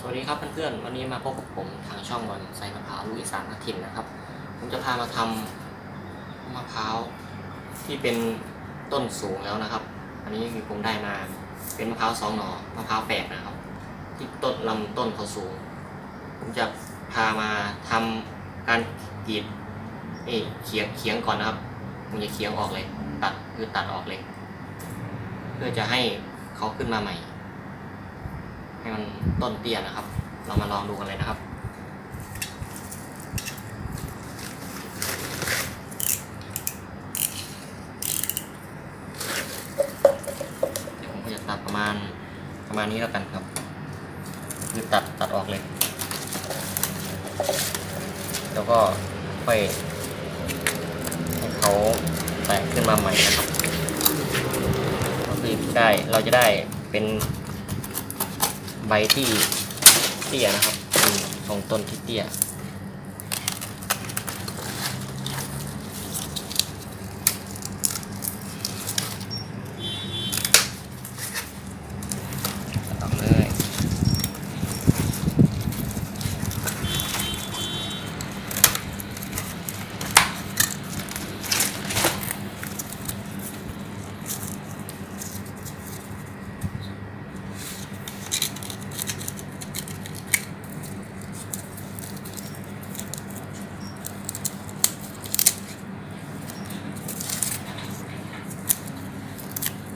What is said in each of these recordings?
สวัสดีครับเพื่อนๆ วันนี้มาพบกับผมทางช่องวันไซมะพร้าวลูกอีสานนักถิ่นนะครับ ผมจะพามาทำมะพร้าวที่เป็นต้นสูงแล้วนะครับ อันนี้คือผมได้มาเป็นมะพร้าวสองหน่อมะพร้าวแปลกนะครับ ที่ต้นลำต้นเขาสูง ผมจะพามาทำการกรีดเอยเขียงเขียงก่อนนะครับผมจะเขียงออกเลย ตัดคือตัดออกเลย เพื่อจะให้เขาขึ้นมาใหม่ ให้มันต้นเตี้ยนะครับ เรามาลองดูกันเลยนะครับเดี๋ยวผมก็จะตัดประมาณประมาณนี้แล้วกันครับ คือตัดตัดออกเลย แล้วก็ค่อยให้เขาแตกขึ้นมาใหม่นะครับก็คือได้เราจะได้เป็น ใบที่เตี้ยนะครับเป็นทรงต้นที่เตี้ย ตัดเลย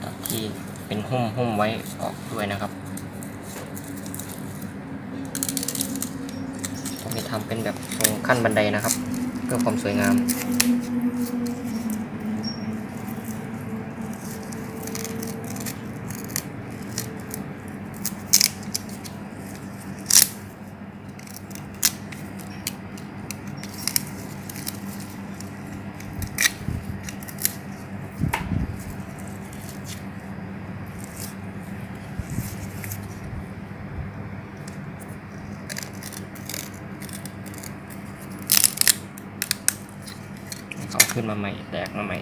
ตัดที่เป็น หุ้มไว้ออกด้วยนะครับผมจะทำเป็นแบบทรงขั้นบันไดนะครับ เพื่อความสวยงาม ขึ้นมาใหม่แตกมาใหม่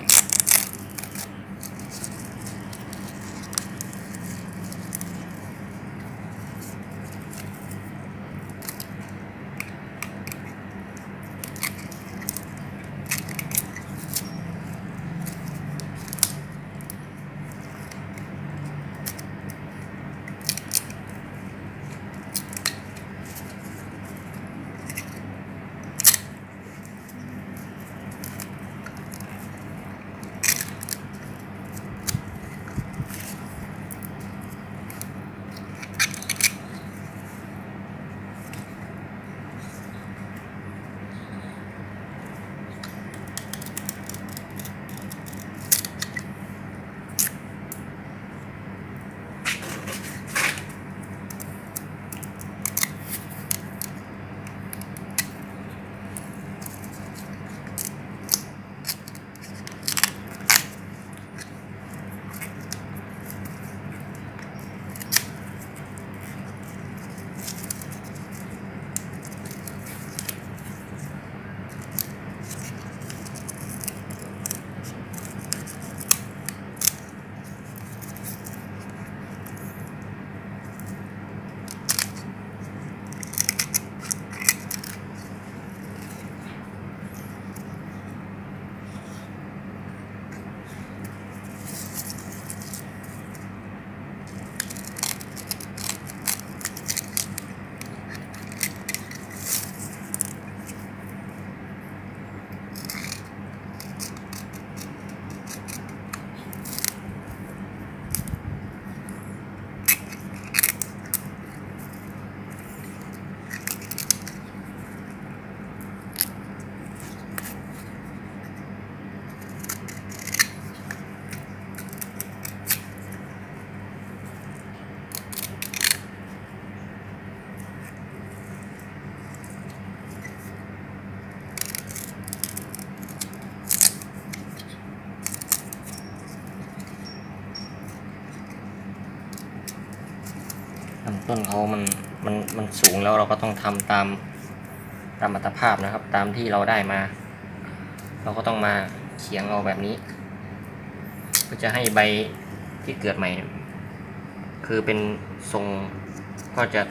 ต้นเขามันมันมันสูงแล้วเราก็ต้องทำตามตามอัตภาพนะครับ ตามที่เราได้มา เราก็ต้องมาเขียงเอาแบบนี้ก็จะให้ใบที่เกิดใหม่ คือเป็นทรงก็จะ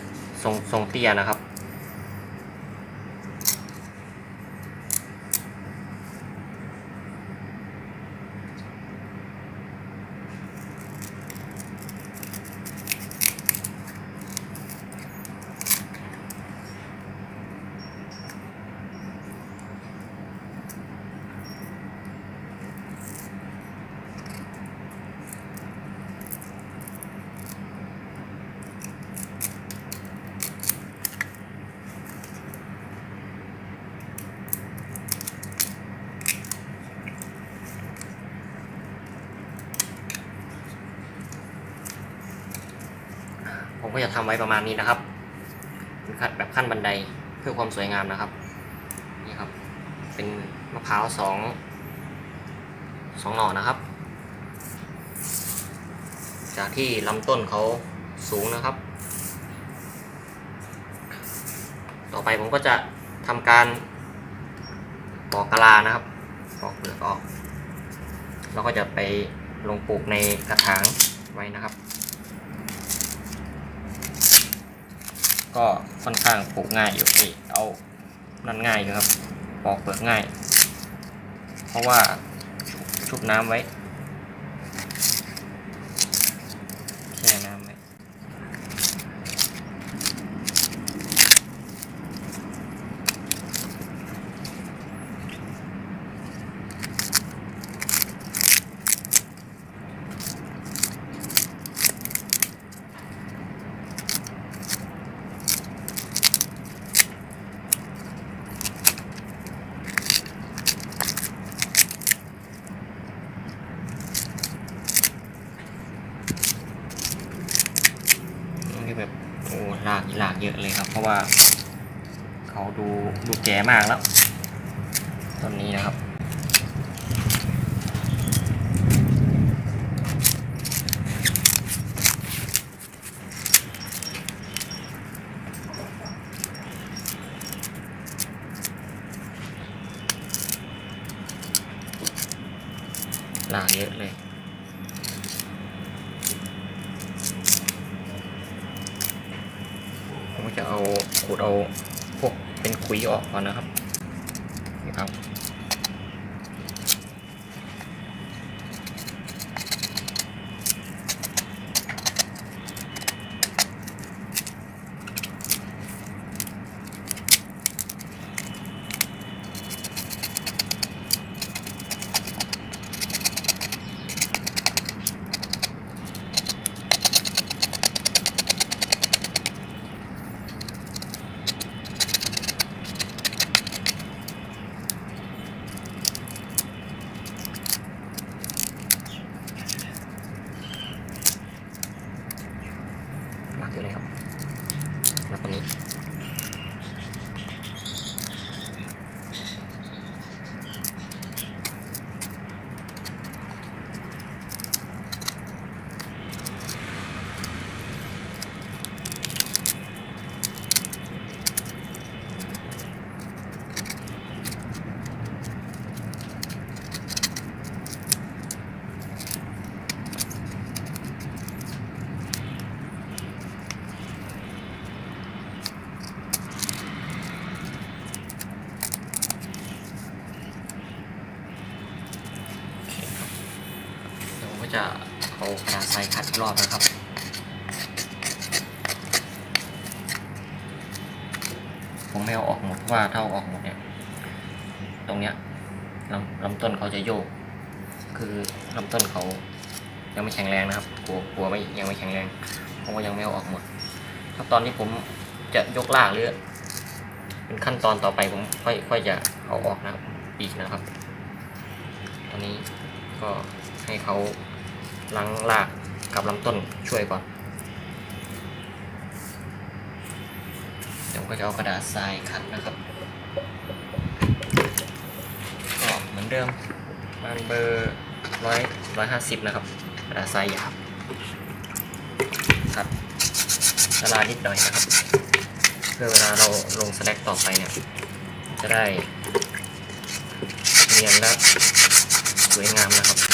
ทรงทรงเตี้ยนะครับ ผมก็จะทำไว้ประมาณนี้นะครับเป็นขั้นแบบขั้นบันไดเพื่อความสวยงามนะครับนี่ครับ เป็นมะพร้าวสองสองหน่อนะครับ จากที่ลำต้นเขาสูงนะครับ ต่อไปผมก็จะทำการปอกกะลานะครับปอกเปลือกออก แล้วก็จะไปลงปลูกในกระถางไว้นะครับ ก็ค่อนข้างปลูกง่ายอยู่นี่เอานั่นง่ายอยู่ครับปอกเปลือกง่าย เพราะว่าชุบน้ำไว้แช่น้ำไว้นี่แบบโอ้ลากลากเย อะเลยครับ เพราะว่าเขาดูดูแก่มากแล้วต้นนี้นะครับ ลากเยอะเลย ผมก็จะเอาขูดเอาพวกเป็นขุยออ ก่อนนะครับ เลยครับแล้วตรงนี้ โอเคครับเดี๋ยวผมก็จะเอากระดาษท รายขัดอีกรอบนะครับ ผมไม่เอาออกหมดว่าถ้าอาออกหมดเนี่ย ตรงเนี้ยลำลำต้นเขาจะโยก คือลำต้นเขายังไม่แข็งแรงนะครับกลัวกลัวไม่ยังไม่แข็งแรงผมก็ยังไม่เอาออกหมดถ้าตอนนี้ผมจะยกลากหรือเป็นขั้นตอนต่อไปผมค่อยค่อยจะเอาออกนะครับอีกนะครับ ตอนนี้ก็ให้เขาล้างราก กับลำต้นช่วยก่อนเดี๋ยวก็จะเอากระดาษทรายขัดนะครับก็เหมือนเดิมมันเบอร์ร้อยร้อยห้าสิบนะครับ กระดาษทรายหยาบครับละลายนิดหน่อยนะครับ เพื่อเวลาเราลงสแลกต่อไปเนี่ยจะได้เนียนและสวยงามนะครับ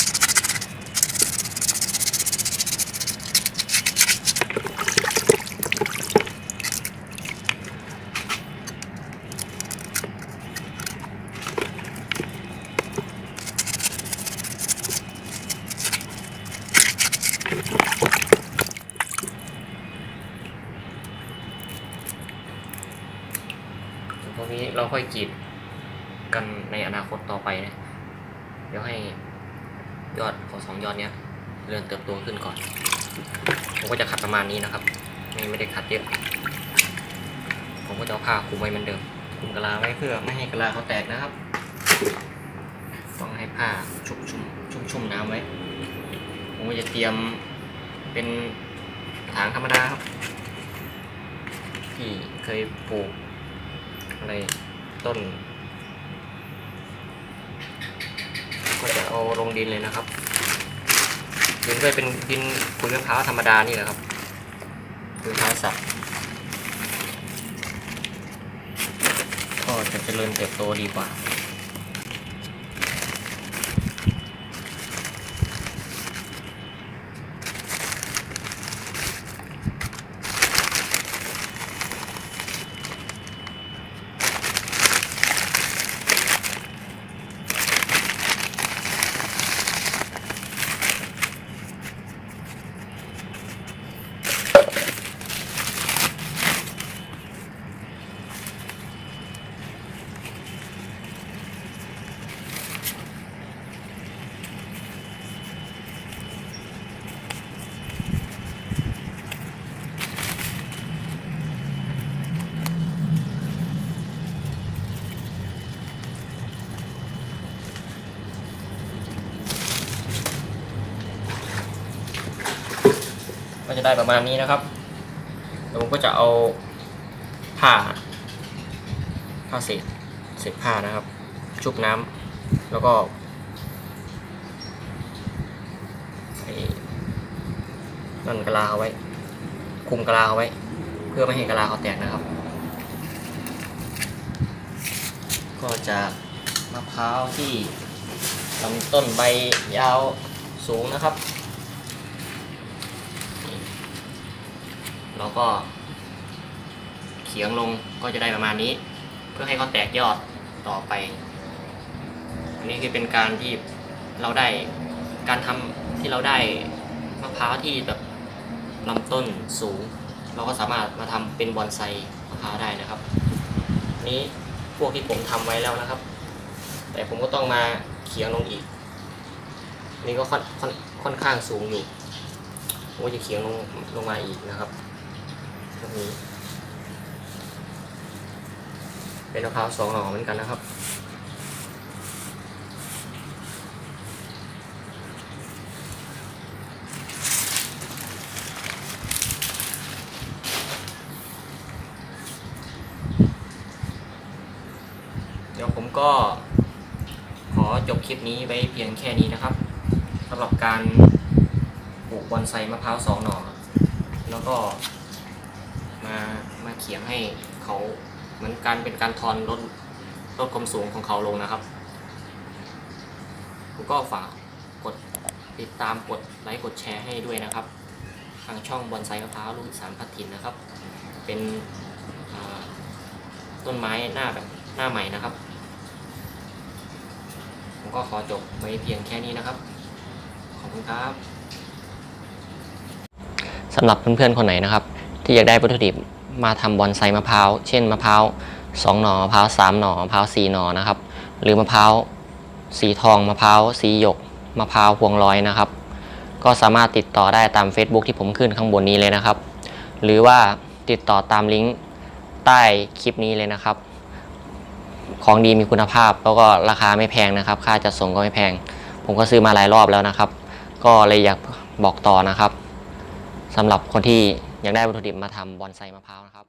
ค่อยกรีดกันในอนาคตต่อไปนะ เดี๋ยวให้ยอดของสองยอดเนี้ยเริ่มเติบโตขึ้นก่อน ผมก็จะขัดประมาณนี้นะครับ ไม่ไม่ได้ขัดเยอะ ผมก็จะเอาผ้าคลุมไว้เหมือนเดิมคลุมกะลาไว้เพื่อไม่ให้กะลาเขาแตกนะครับ ต้องให้ผ้าชุ่มชุ่มชุ่มชุ่มน้ำไว้ ผมก็จะเตรียมเป็นถางธรรมดาครับ ที่เคยปลูกอะไร ต้น ก็จะเอาลงดินเลยนะครับ ดินก็เป็นดินปุ๋ยมะพร้าวธรรมดานี่แหละครับปุ๋ยมะพร้าวสับก็จะเจริญเติบโตดีกว่า ได้ประมาณนี้นะครับแล้วผมก็จะเอาผ้าผ้าเศษเศษผ้านะครับ ชุบน้ำแล้วก็นั่นกะลาเอาไว้ คุมกะลาเอาไว้ เพื่อไม่ให้กะลาเขาแตกนะครับ ก็จะมะพร้าวที่ลำต้นใบยาวสูงนะครับ แล้วก็ เขียงลงก็จะได้ประมาณนี้ เพื่อให้เขาแตกยอดต่อไป อันนี้คือเป็นการที่เราได้การทำที่เราได้มะพร้าวที่แบบลำต้นสูง เราก็สามารถมาทำเป็นบอนไซมะพร้าวได้นะครับ นี้พวกที่ผมทำไว้แล้วนะครับ แต่ผมก็ต้องมาเขียงลงอีก นี่ก็ค่อนค่อนค่อนข้างสูงอยู่ผมจะเขียงลงลงมาอีกนะครับ นี้เป็นมะพร้าวสองหน่อเหมือนกันนะครับเดี๋ยวผมก็ขอจบคลิปนี้ไว้เพียงแค่นี้นะครับสำหรับการปลูกบอนไซมะพร้าวสองหน่อ แล้วก็ เขียงให้เขาเหมือนการเป็นการทอนลดลดความสูงของเขาลงนะครับผมก็ฝากกดติดตามกดไลค์กดแชร์ให้ด้วยนะครับ ทางช่องบอนไซมะพร้าวลูกสานพัดถิ่นนะครับ เป็นต้นไม้หน้าแบบหน้าใหม่นะครับ ผมก็ขอจบไว้เพียงแค่นี้นะครับ ขอบคุณครับสำหรับเพื่อนๆคนไหนนะครับ ที่อยากได้วัตถุดิบ มาทำบอนไซมะพร้าว เช่นมะพร้าวสองหน่อมะพร้าวสามหน่อมะพร้าวสี่หน่อนะครับ หรือมะพร้าวสีทองมะพร้าวสีหยกมะพร้าวพวงร้อยนะครับ ก็สามารถติดต่อได้ตาม Facebook ที่ผมขึ้นข้างบนนี้เลยนะครับ หรือว่าติดต่อตามลิงก์ใต้คลิปนี้เลยนะครับ ของดีมีคุณภาพแล้วก็ราคาไม่แพงนะครับ ค่าจัดส่งก็ไม่แพง ผมก็ซื้อมาหลายรอบแล้วนะครับ ก็เลยอยากบอกต่อนะครับสำหรับคนที่ อยากได้วัตถุดิบมาทำบอนไซมะพร้าวนะครับ